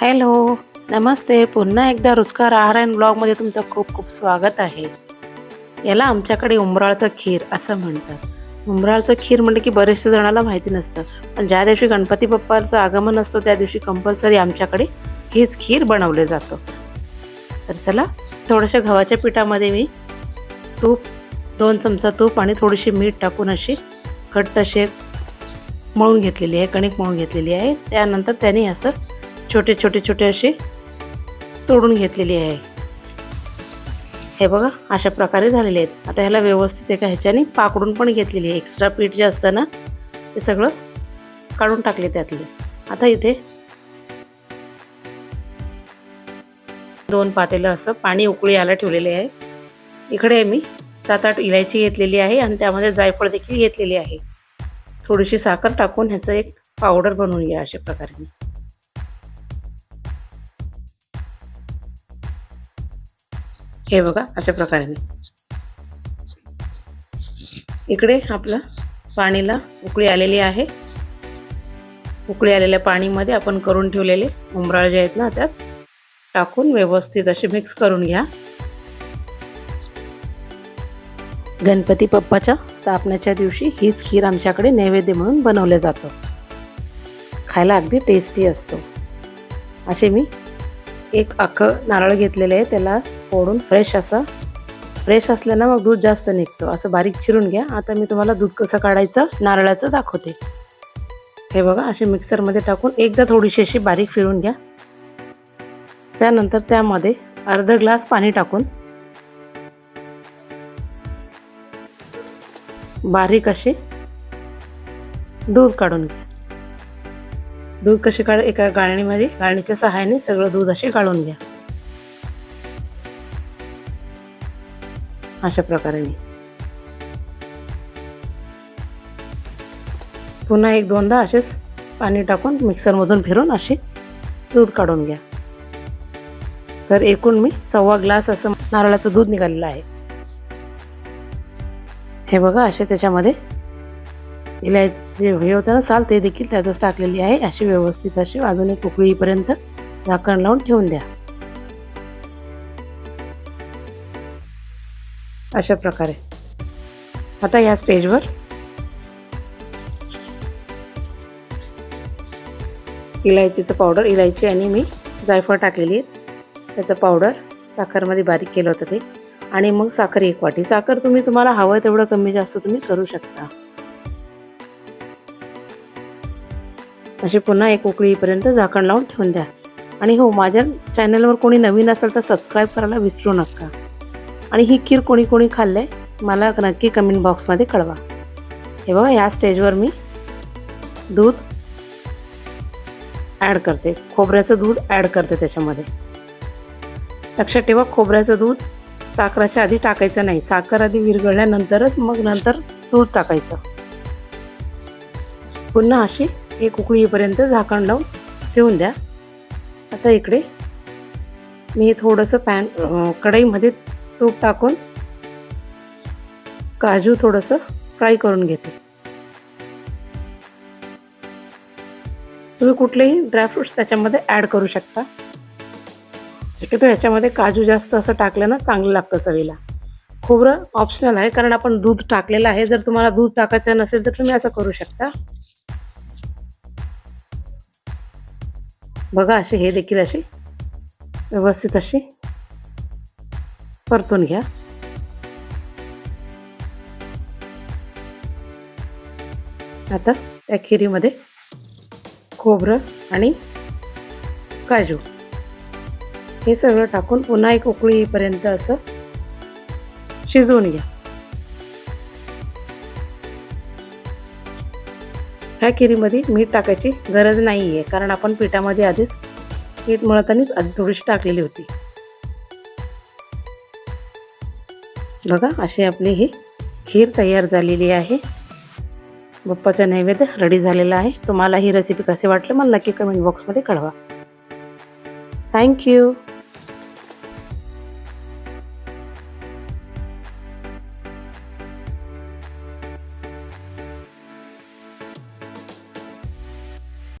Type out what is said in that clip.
Hello नमस्ते. पुन्हा एकदा रुचकार आहार अँड ब्लॉगमध्ये तुमचं खूप खूप स्वागत आहे. याला आमच्याकडे उंबराळचं खीर असं म्हणतात. उंबराळचं खीर म्हटलं की बरेचशा जणाला माहिती नसतं. पण ज्या दिवशी गणपती बाप्पाचं आगमन असतो त्या दिवशी कंपल्सरी आमच्याकडे हीच खीर बनवले जातं. तर चला थोड्याशा गव्हाच्या पिठामध्ये मी तूप दोन चमचा तूप आणि थोडीशी मीठ टाकून अशी घट्ट अशी मळून घेतलेली आहे कणिक मळून घेतलेली आहे. त्यानंतर त्याने असं छोटे छोटे छोटे असे तोडून घेतलेली आहे. हे बघा अशा प्रकारे झालेले आहेत. आता ह्याला व्यवस्थित एका ह्याच्याने पाकडून पण घेतलेली आहे. एक्स्ट्रा पीठ जे असतं ना ते सगळं काढून टाकले त्यातले. आता इथे दोन पातेलं असं पाणी उकळी यायला ठेवलेले आहे. इकडे मी सात आठ इलायची घेतलेली आहे आणि त्यामध्ये जायफळ देखील घेतलेली आहे. थोडीशी साखर टाकून ह्याचं एक पावडर बनवून घ्या अशा प्रकारे हे बघा अशा प्रकारे इकडे आपलं पाणीला उकळी आलेली आहे. उकळी आलेल्या पाणीमध्ये आपण करून ठेवलेले उमराळ जे आहेत ना त्यात टाकून व्यवस्थित असे मिक्स करून घ्या. गणपती बाप्पाच्या स्थापनेच्या दिवशी हीच खीर आमच्याकडे नैवेद्य म्हणून बनवलं जातं. खायला अगदी टेस्टी असतो. असे मी एक अख्खं नारळ घेतलेलं आहे त्याला फोडून फ्रेश असं. फ्रेश असल्यानं मग दूध जास्त निघतं. असं बारीक चिरून घ्या. आता मी तुम्हाला दूध कसं काढायचं नारळाचं दाखवते. हे बघा असे मिक्सरमध्ये टाकून एकदा थोडीशी अशी बारीक फिरून घ्या. त्यानंतर त्यामध्ये अर्ध ग्लास पाणी टाकून बारीक असे दूध काढून घ्या. दूध कसे काढ एका गाळणीमध्ये गाळणीच्या सहाय्याने सगळं दूध असे काढून घ्या. अशा प्रकारे. पुन्हा एक दोनदा असेच पाणी टाकून मिक्सरमधून फिरून अशी दूध काढून घ्या. तर एकूण मी सव्वा ग्लास असं नारळाचं दूध निघालेलं आहे. हे बघा असे त्याच्यामध्ये इलायची जे हे होतं ना साल ते देखील त्यातच टाकलेली आहे. अशी व्यवस्थित अशी अजून एक उकळीपर्यंत झाकण लावून ठेवून द्या. अशा प्रकारे. आता या स्टेजवर इलायचीचं पावडर इलायची आणि मी जायफळ टाकलेली आहे. त्याचं पावडर साखरमध्ये बारीक केलं होतं ते. आणि मग साखर एक वाटी. साखर तुम्ही तुम्हाला हवं तेवढं कमी जास्त तुम्ही करू शकता. अशी पुन्हा एक उकळीपर्यंत झाकण लावून ठेवून द्या. आणि हो माझ्या चॅनलवर कोणी नवीन असेल तर सबस्क्राईब करायला विसरू नका. आणि ही खीर कोणी कोणी खाल्लं मला नक्की कमेंट बॉक्समध्ये कळवा. हे बघा ह्या स्टेजवर मी दूध ॲड करते. खोबऱ्याचं दूध ॲड करते त्याच्यामध्ये. लक्षात ठेवा खोबऱ्याचं दूध साखराच्या आधी टाकायचं नाही. साखर आधी विरघळल्यानंतरच मग नंतर दूध टाकायचं. पुन्हा अशी एक उकळीपर्यंत झाकण लावून ठेवून द्या. आता इकडे मी थोडंसं पॅन कढईमध्ये तूप टाकून काजू थोडंसं फ्राय करून घेते. तुम्ही कुठलेही ड्रायफ्रुट्स त्याच्यामध्ये ॲड करू शकता. शक्यतो ह्याच्यामध्ये काजू जास्त असं टाकलं ना चांगलं लागतं चवीला. खोबरं ऑप्शनल आहे कारण आपण दूध टाकलेलं आहे. जर तुम्हाला दूध टाकायचं नसेल तर तुम्ही असं करू शकता. बघा अशी हे देखील अशी व्यवस्थित अशी परतून घ्या. आता त्या खिरीमध्ये खोबरं आणि काजू. हे सगळं टाकून पुन्हा एक उकळी येईपर्यंत असं शिजवून घ्या. ह्या खिरीमध्ये मीठ टाकायची गरज नाही आहे कारण आपण पिठामध्ये आधीच पीठ मळतानीच आधी थोडीशी टाकलेली होती. बघा अशी आपली ही खीर तयार झालेली आहे. बप्पाचा नैवेद्य रेडी झालेला आहे. तुम्हाला ही रेसिपी कसे वाटलं मला नक्की कमेंट बॉक्समध्ये कळवा. थँक्यू